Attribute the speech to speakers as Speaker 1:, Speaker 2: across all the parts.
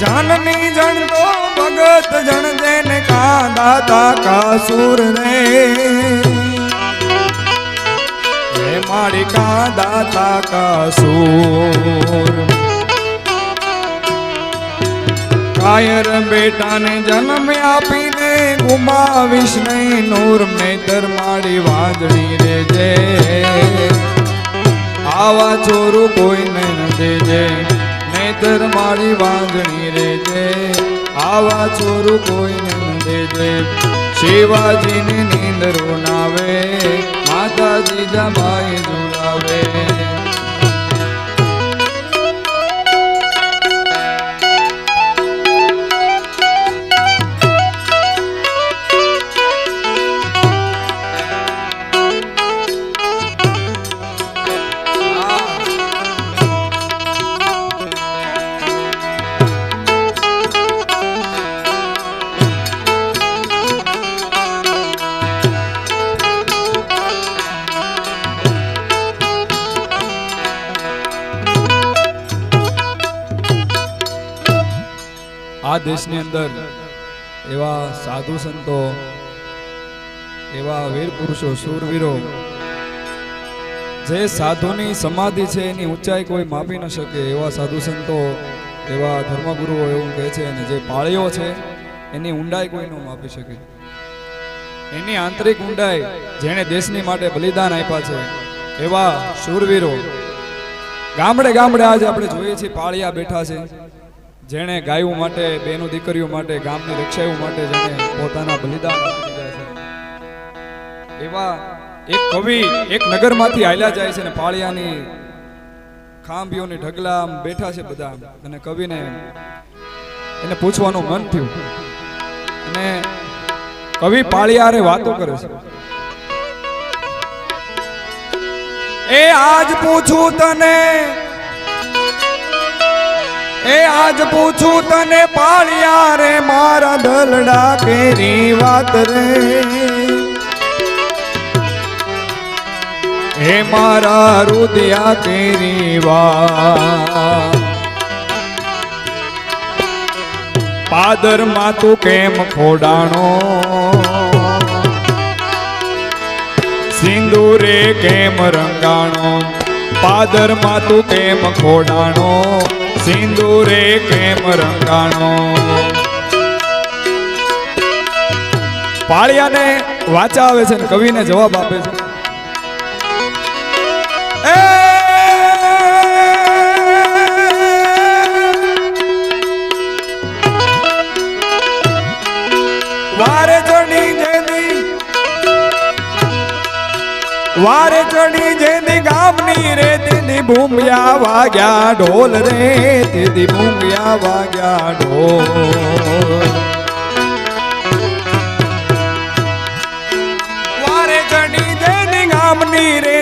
Speaker 1: જાનની જણ તો ભગત જણ દેને કાંદા તા કાસુર રે. હે મારી કાંદા તા કાસુર. કાયર બેટાને જન્મ આપીને ગુમાવીશ નહીં. નૂર નહીતર મારી વાંદડી રે જે આવા ચોરું કોઈ નહીં દેજે. નહીતર મારી વાંજણી રે જે આવા ચોરું કોઈ નહીં દેજે. શિવાજીની નીંદરો નાવે, માતાજી જમાઈ ઝુલાવે. આ દેશની અંદર એવા સાધુ સંતો, એવા વીર પુરુષો શૂરવીરો જે સાધુની સમાધિ છે, એની ઊંચાઈ કોઈ માપી ન શકે, એવા સાધુ સંતો, એવા ધર્મગુરુઓ એવું કહે છે, અને જે પાળીઓ છે, એની ઊંડાઈ કોઈ ન માપી શકે. એની આંતરિક ઊંડાઈ જેણે દેશની માટે બલિદાન આપ્યા છે, એવા શૂરવીરો ગામડે ગામડે આજે આપણે જોઈએ છીએ, પાળિયા બેઠા છે. જેણે ગાયું માટે, બેનો દીકરીઓ માટે, ગામની રક્ષાયું માટે જેણે પોતાના બલિદાન એવા એક કવિ એક નગરમાંથી હાલ્યા જાય છે ને પાળિયાની ખાંભીઓની ઢગલા બેઠા છે બધા. અને કવિને એને પૂછવાનું મન થયું. અને કવિ પાળિયારે વાતો કરે છે. એ આજ પૂછું તને એ આજ પૂછું તને પાળિયા રે, મારા દલડા કેરી વાત રે. હે મારા રુદિયા કેરી વાત. પાદરમાં તું કેમ ખોડાણો સિંદૂરે કેમ રંગાણો? પાદરમાં તું કેમ ખોડાણો સિંદૂરે કેમ રંગાણો? પાળિયાને વાચા આવે છે ને કવિને જવાબ આપે છે. વારે ચડી વારે ચડી જેની ગામની રે, તેની ભૂમિયા વાગ્યા ઢોલ રે, તેની ભૂમિયા વાગ્યા ઢોલ. વારે જેની ગામની રે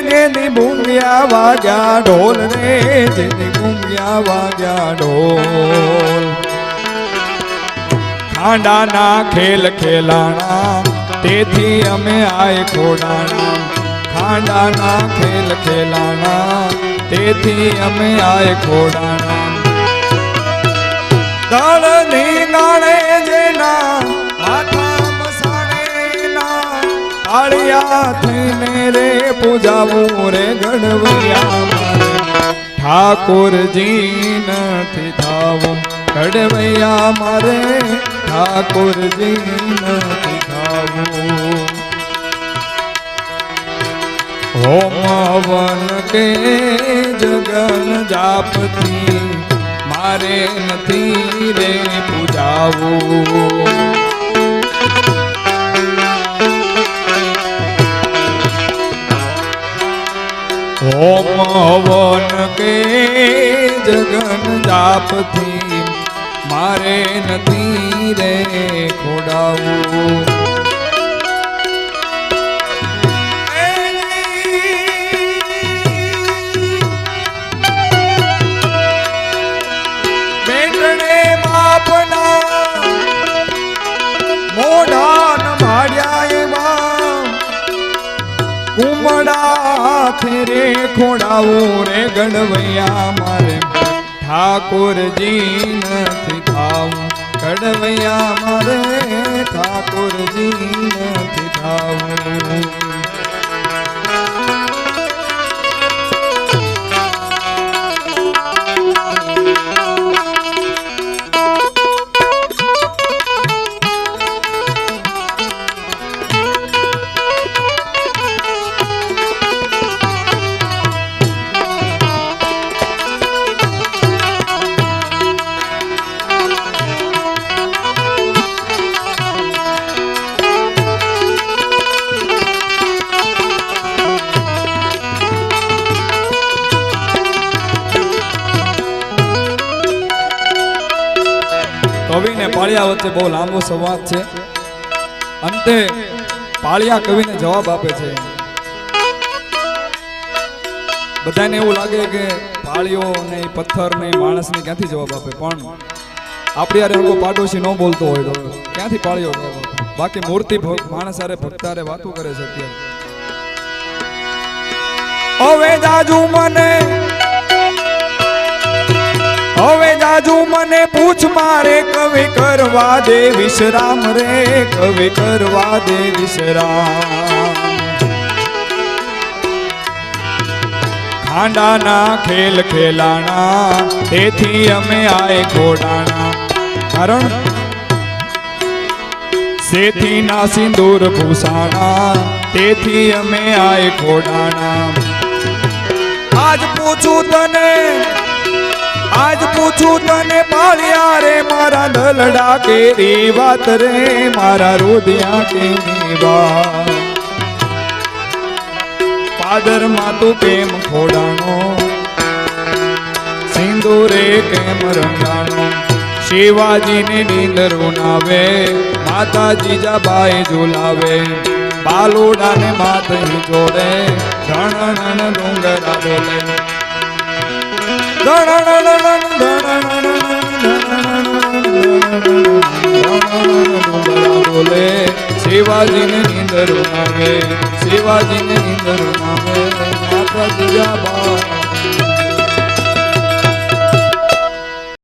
Speaker 1: ભૂમિયા વાગ્યા ઢોલ રે, તેની ભૂમિયા વાગ્યા ઢોલ. ખાંડાના ખેલ ખેલાણા, તેથી અમે આય ખોડાણા ખાંડાના ખેલ ખેલાણા, તેથી અમે આય ખોડાણા દળ નીંગાણે જેના માથા મસાણેના આળિયા થઈને રે પૂજાવું રે ગણવૈયા મારે. ઠાકોરજી નથી થાવું ઘડવૈયા મારે ઠાકોરજી નથી થાવું. હોમ હવન કે જગન જાપથી મારે નથી રે પૂજાવું. હોમ હવન કે જગન જાપથી મારે નથી રે ખોડાવું. ફેરે ખોડાવું રે ગણવૈયા મારે ઠાકોરજી નથી થા ગણવૈયા મારે ઠાકોરજી નથી થાવું પાળિયા વચ્ચે બહુ લાંબો સંવાદ છે. અંતે પાળિયા કવિને જવાબ આપે છે. બધાને એવું લાગે કે પાળીઓ ને પથ્થર ને ક્યાંથી જવાબ આપે? પણ આપણી યારે હળવો પાડોશી ન બોલતો હોય તો ક્યાંથી પાળીઓ બાકી મૂર્તિ માણસ હારે ભક્તારે વાતો કરે છે અત્યારે. હવે હવે જાજુ મને પૂછ, મારે કવિ કરવા દે વિશ્રામ રે, કવિ કરવા દે વિશ્રામ. ખાંડાના ખેલ ખેલાણા, તેથી અમે આય ઘોડાણા. કારણ સેથી ના સિંદૂર ભૂષાણા તેથી અમે આય ઘોડાણા. આજ પૂછું તને આજ પૂછું તને પાળ્યા રે, મારા દલડા કેરી વાત રે, મારા રુદિયા કેરી વાત. પાદરમાં તું કેમ ખોડાણો સિંદૂરે કેમ રંગાણો, શિવાજીને નીંદર ઉનાવે માતા જીજાબાઈ ઝુલાવે, બાલુડાને માથે જોડે ધણ ડુંગરા બોલે બોલે શિવાજીને નીંદર આવે શિવાજીને નીંદર આવે માતા જીજા બા